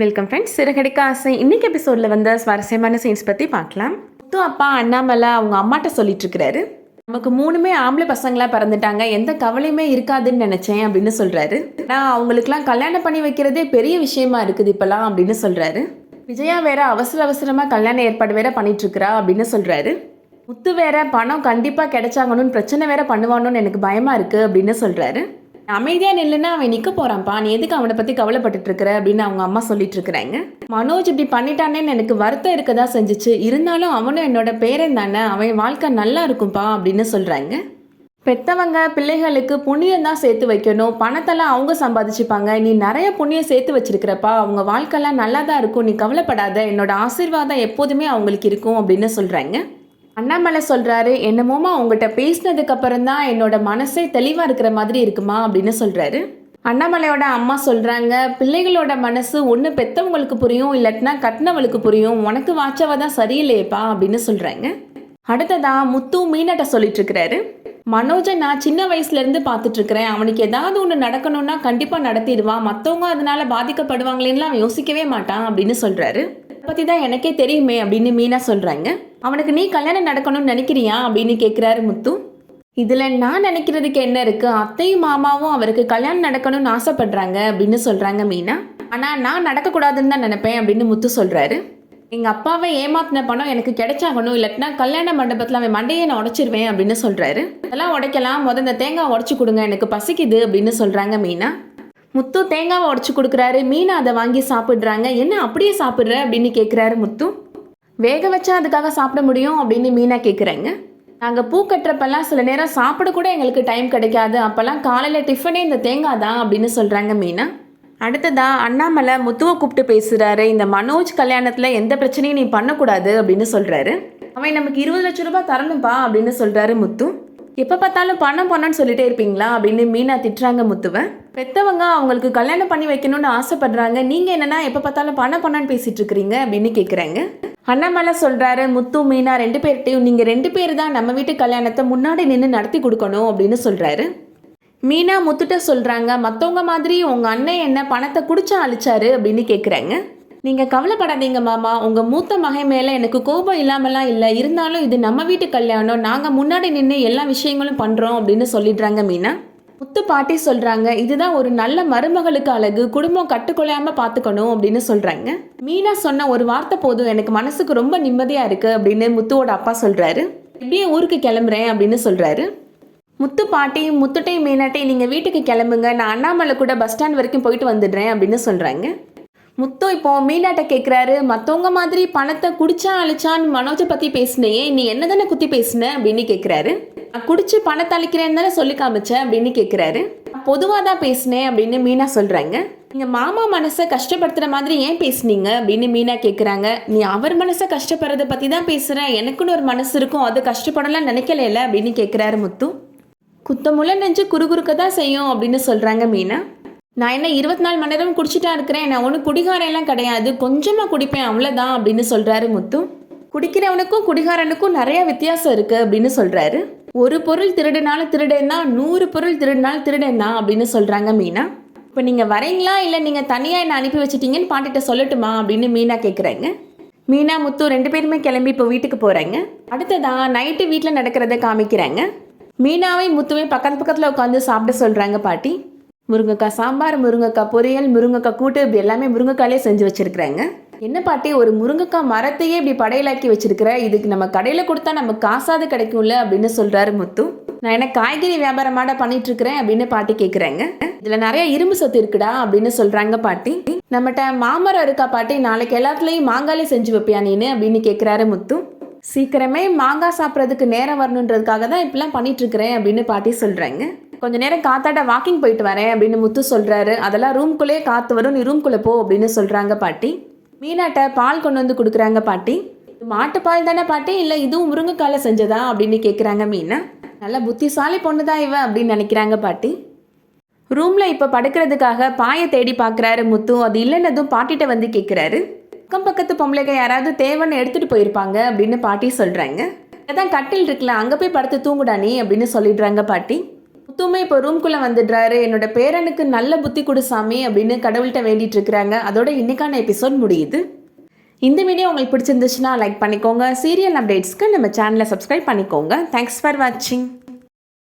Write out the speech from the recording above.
Welcome friends Siragadikka ஆசை. இன்னைக்கு எபிசோடில் வந்த சுவாரஸ்யமான சீன்ஸ் பற்றி பார்க்கலாம். முத்து அப்பா அண்ணாமலை அவங்க அம்மாட்ட சொல்லிட்டு இருக்கிறாரு. நமக்கு மூணுமே ஆம்பளை பசங்களாக பிறந்துட்டாங்க. எந்த கவலையுமே இருக்காதுன்னு நினச்சேன் அப்படின்னு சொல்கிறாரு நான் அவங்களுக்குலாம் கல்யாணம் பண்ணி வைக்கிறதே பெரிய விஷயமா இருக்குது இப்போலாம் அப்படின்னு சொல்கிறாரு விஜயா வேற அவசர அவசரமாக கல்யாண ஏற்பாடு வேற பண்ணிட்டுருக்கிறா அப்படின்னு சொல்கிறாரு முத்து வேற பணம் கண்டிப்பாக கிடைச்சாங்கன்னு பிரச்சனை வேற பண்ணுவானோன்னு எனக்கு பயமாக இருக்குது அப்படின்னு சொல்கிறாரு அமைதியாக நில்லுன்னா அவன் நிற்க போகிறான்ப்பா நீ எதுக்கு அவனை பற்றி கவலைப்பட்டுட்டு இருக்கிற அப்படின்னு அவங்க அம்மா சொல்லிட்டு இருக்கிறாங்க. மனோஜ் இப்படி பண்ணிட்டானேன்னு எனக்கு வருத்தம் இருக்கதா செஞ்சுச்சு. இருந்தாலும் அவனும் என்னோட பேரன் தானே. அவன் வாழ்க்கை நல்லா இருக்கும்பா அப்படின்னு சொல்கிறாங்க பெத்தவங்க பிள்ளைகளுக்கு புண்ணியம் தான் சேர்த்து வைக்கணும். பணத்தெல்லாம் அவங்க சம்பாதிச்சுப்பாங்க. நீ நிறைய புண்ணியம் சேர்த்து வச்சிருக்கிறப்பா. அவங்க வாழ்க்கைலாம் நல்லா தான் இருக்கும். நீ கவலைப்படாத. என்னோட ஆசீர்வாதம் எப்போதுமே அவங்களுக்கு இருக்கும் அப்படின்னு சொல்கிறாங்க அண்ணாமலை சொல்கிறாரு என்னமோமா உங்கள்கிட்ட பேசினதுக்கு அப்புறம் தான் என்னோட மனசே தெளிவாக இருக்கிற மாதிரி இருக்குமா? அப்படின்னு சொல்கிறாரு அண்ணாமலையோட அம்மா சொல்கிறாங்க பிள்ளைகளோட மனசு ஒன்று பெத்தவங்களுக்கு புரியும் இல்லாட்டினா கட்டினவளுக்கு புரியும். உனக்கு வாச்சவ தான் சரியில்லையேப்பா அப்படின்னு சொல்கிறாங்க அடுத்ததா முத்து மீனட்ட சொல்லிட்டு இருக்கிறாரு. மனோஜை நான் சின்ன வயசுலேருந்து பார்த்துட்ருக்குறேன் அவனுக்கு ஏதாவது ஒன்று நடக்கணும்னா கண்டிப்பாக நடத்திடுவான் மற்றவங்க அதனால் பாதிக்கப்படுவாங்களேன்னுலாம் அவன் யோசிக்கவே மாட்டான் அப்படின்னு சொல்கிறாரு பற்றி தான் எனக்கே தெரியுமே அப்படின்னு மீனா சொல்கிறாங்க அவனுக்கு நீ கல்யாணம் நடக்கணும்னு நினைக்கிறியா அப்படின்னு கேட்குறாரு முத்து. இதில் நான் நினைக்கிறதுக்கு என்ன இருக்குது அத்தையும் மாமாவும் அவருக்கு கல்யாணம் நடக்கணும்னு ஆசைப்படுறாங்க அப்படின்னு சொல்கிறாங்க மீனா. ஆனால் நான் நடக்கக்கூடாதுன்னு தான் நினைப்பேன் அப்படின்னு முத்து சொல்கிறாரு எங்கள் அப்பாவை ஏமாத்தின பணம் எனக்கு கிடைச்சாகணும். இல்லாட்டினா கல்யாண மண்டபத்தில் அவன் மண்டையை நான் உடச்சிருவேன் அப்படின்னு சொல்கிறாரு அதெல்லாம் உடைக்கலாம். முத இந்த தேங்காய் உடச்சி கொடுங்க. எனக்கு பசிக்குது அப்படின்னு சொல்கிறாங்க மீனா. முத்து தேங்காவை உடச்சி கொடுக்குறாரு. மீனா அதை வாங்கி சாப்பிட்றாங்க. என்ன அப்படியே சாப்பிட்ற? அப்படின்னு கேட்குறாரு முத்து. வேக வச்சா அதுக்காக சாப்பிட முடியும்? அப்படின்னு மீனா கேட்குறாங்க நாங்கள் பூ கட்டுறப்பெல்லாம் சில நேரம் சாப்பிட கூட எங்களுக்கு டைம் கிடைக்காது. அப்போல்லாம் காலையில் டிஃபனே இந்த தேங்காய் தான் அப்படின்னு சொல்கிறாங்க மீனா. அடுத்ததா அண்ணாமலை முத்துவை கூப்பிட்டு பேசுகிறாரு இந்த மனோஜ் கல்யாணத்தில் எந்த பிரச்சனையும் நீ பண்ணக்கூடாது அப்படின்னு சொல்கிறாரு அவன் நமக்கு இருபது லட்ச ரூபாய் தரணும்ப்பா அப்படின்னு சொல்கிறாரு முத்து. எப்போ பார்த்தாலும் பணம் பணம்னு சொல்லிட்டே இருப்பீங்களா? அப்படின்னு மீனா திட்டுறாங்க முத்துவை. பெத்தவங்க அவங்களுக்கு கல்யாணம் பண்ணி வைக்கணும்னு ஆசைப்படுறாங்க. நீங்கள் என்னன்னா எப்போ பார்த்தாலும் பணம் பணம்னு பேசிட்டு இருக்கிறீங்க அப்படின்னு கேட்குறாங்க அண்ணாமலை சொல்கிறாரு முத்து மீனா ரெண்டு பேர்கிட்டையும் நீங்கள் ரெண்டு பேர் தான் நம்ம வீட்டு கல்யாணத்தை முன்னாடி நின்று நடத்தி கொடுக்கணும் அப்படின்னு சொல்கிறாரு மீனா முத்துட்ட சொல்கிறாங்க மற்றவங்க மாதிரி உங்கள் அண்ணன் என்ன பணத்தை குடிச்சா அழிச்சாரு அப்படின்னு கேட்குறாங்க நீங்கள் கவலைப்படாதீங்க மாமா உங்கள் மூத்த மகன் மேலே எனக்கு கோபம் இல்லாமலாம் இல்லை. இருந்தாலும் இது நம்ம வீட்டு கல்யாணம் நாங்கள் முன்னாடி நின்று எல்லா விஷயங்களும் பண்ணுறோம் அப்படின்னு சொல்லிடுறாங்க மீனா. முத்து பாட்டி சொல்கிறாங்க இதுதான் ஒரு நல்ல மருமகளுக்கு அழகு குடும்பம் கட்டுக்கொள்ளாமல் பார்த்துக்கணும் அப்படின்னு சொல்கிறாங்க மீனா சொன்ன ஒரு வார்த்தை போதும் எனக்கு மனசுக்கு ரொம்ப நிம்மதியாக இருக்குது அப்படின்னு முத்துவோட அப்பா சொல்கிறாரு இப்படியே ஊருக்கு கிளம்புறேன் அப்படின்னு சொல்கிறாரு முத்து பாட்டியும் முத்துட்டையும் மீனாட்டையும் நீங்கள் வீட்டுக்கு கிளம்புங்க நான் அண்ணாமலை கூட பஸ் ஸ்டாண்ட் வரைக்கும் போயிட்டு வந்துடுறேன் அப்படின்னு சொல்கிறாங்க முத்து இப்போ மீனாட்ட கேட்குறாரு மற்றவங்க மாதிரி பணத்தை குடிச்சா அழிச்சான்னு மனோஜை பற்றி பேசினேயே நீ என்ன தானே குத்தி பேசின? அப்படின்னு கேட்குறாரு நான் குடிச்சு பணத்தை அழிக்கிறேன்னு தானே சொல்லி காமிச்சேன் அப்படின்னு கேட்குறாரு பொதுவாக தான் பேசினேன் அப்படின்னு மீனா சொல்கிறாங்க நீங்கள் மாமா மனசை கஷ்டப்படுத்துகிற மாதிரி ஏன் பேசுனீங்க அப்படின்னு மீனா கேட்குறாங்க நீ அவர் மனசை கஷ்டப்படுறதை பற்றி தான் பேசுகிறேன் எனக்குன்னு ஒரு மனசு இருக்கும். அது கஷ்டப்படலாம் நினைக்கல அப்படின்னு கேட்குறாரு முத்து. குத்தமுள்ள நெஞ்சு குறுகுறுக்க தான் செய்யும் அப்படின்னு சொல்கிறாங்க மீனா. நான் என்ன இருபத்தி நாலு மணி நேரம் குடிச்சிட்டா இருக்கிறேன். நான் ஒன்றும் குடிகாரெல்லாம் கிடையாது. கொஞ்சமாக குடிப்பேன். அவ்வளோதான் அப்படின்னு சொல்கிறாரு முத்து. குடிக்கிறவனுக்கும் குடிகாரனுக்கும் நிறையா வித்தியாசம் இருக்குது அப்படின்னு சொல்கிறாரு ஒரு பொருள் திருடினாலும் திருடன்னா நூறு பொருள் திருடினாலும் திருடேன்னா அப்படின்னு சொல்கிறாங்க மீனா. இப்போ நீங்கள் வரீங்களா? இல்லை நீங்கள் தனியாக என்ன அனுப்பி வச்சிட்டீங்கன்னு பாட்டிட்ட சொல்லட்டுமா அப்படின்னு மீனா கேட்குறாங்க மீனா முத்து ரெண்டு பேருமே கிளம்பி இப்போ வீட்டுக்கு போகிறாங்க அடுத்ததா நைட்டு வீட்டில் நடக்கிறத காமிக்கிறாங்க. மீனாவை முத்துவை பக்கத்து பக்கத்தில் உட்காந்து சாப்பிட சொல்கிறாங்க பாட்டி. முருங்கைக்காய் சாம்பார் முருங்கைக்காய் பொரியல் முருங்கைக்காய் கூட்டு இப்படி எல்லாமே முருங்கைக்காயிலே செஞ்சு வச்சுருக்குறாங்க. என்ன பாட்டி ஒரு முருங்கைக்காய் மரத்தையே இப்படி படையலாக்கி வச்சிருக்கிற? இதுக்கு நம்ம கடையில் கொடுத்தா நம்ம காசாது கிடைக்கும்ல அப்படின்னு சொல்கிறாரு முத்து. நான் என்ன காய்கறி வியாபாரமாட பண்ணிட்டு இருக்கிறேன் அப்படின்னு பாட்டி கேட்குறாங்க இதில் நிறைய இரும்பு சத்து இருக்குடா அப்படின்னு சொல்கிறாங்க பாட்டி. நம்மகிட்ட மாமரம் இருக்கா பாட்டி? நாளைக்கு எல்லாத்துலேயும் மாங்காலே செஞ்சு வைப்பியா நீனு? அப்படின்னு கேட்குறாரு முத்து. சீக்கிரமே மாங்காய் சாப்பிட்றதுக்கு நேரம் வரணுன்றதுக்காக தான் இப்படிலாம் பண்ணிட்டு இருக்கிறேன் அப்படின்னு பாட்டி சொல்கிறாங்க கொஞ்ச நேரம் காத்தாட்ட வாக்கிங் போயிட்டு வரேன் அப்படின்னு முத்து சொல்கிறாரு அதெல்லாம் ரூம்குள்ளேயே காற்று வரும். நீ ரூம்குள்ளே போ அப்படின்னு சொல்கிறாங்க பாட்டி. மீனாட்ட பால் கொண்டு வந்து கொடுக்குறாங்க பாட்டி. மாட்டுப்பால் தானே பாட்டி? இல்லை இதுவும் முருங்கைக்கால செஞ்சதா அப்படின்னு கேட்குறாங்க மீனா. நல்ல புத்திசாலி பொண்ணு தான் இவ அப்படின்னு நினைக்கிறாங்க பாட்டி. ரூமில் இப்போ படுக்கிறதுக்காக பாயை தேடி பார்க்குறாரு முத்து. அது இல்லைன்னதும் பாட்டிட்ட வந்து கேட்குறாரு அக்கம் பக்கத்து பொம்பளைங்க யாராவது தேவைன்னு எடுத்துகிட்டு போயிருப்பாங்க அப்படின்னு பாட்டி சொல்கிறாங்க அதான் கட்டில் இருக்குல்ல அங்கே போய் படுத்து தூங்குடா நீ அப்படின்னு சொல்லிடுறாங்க பாட்டி. முத்துமே இப்போ ரூம்குள்ளே வந்துடுறாரு. என்னோட பேரனுக்கு நல்ல புத்தி கொடு சாமி அப்படின்னு கடவுள்கிட்ட வேண்டிட்டு இருக்கிறாங்க. அதோட இன்னைக்கான எபிசோட் முடியுது. இந்த வீடியோ உங்களுக்கு பிடிச்சிருந்துச்சுன்னா லைக் பண்ணிக்கோங்க. சீரியல் அப்டேட்ஸ்க்கு நம்ம சேனலை சப்ஸ்கிரைப் பண்ணிக்கோங்க. தேங்க்ஸ் ஃபார் வாட்சிங்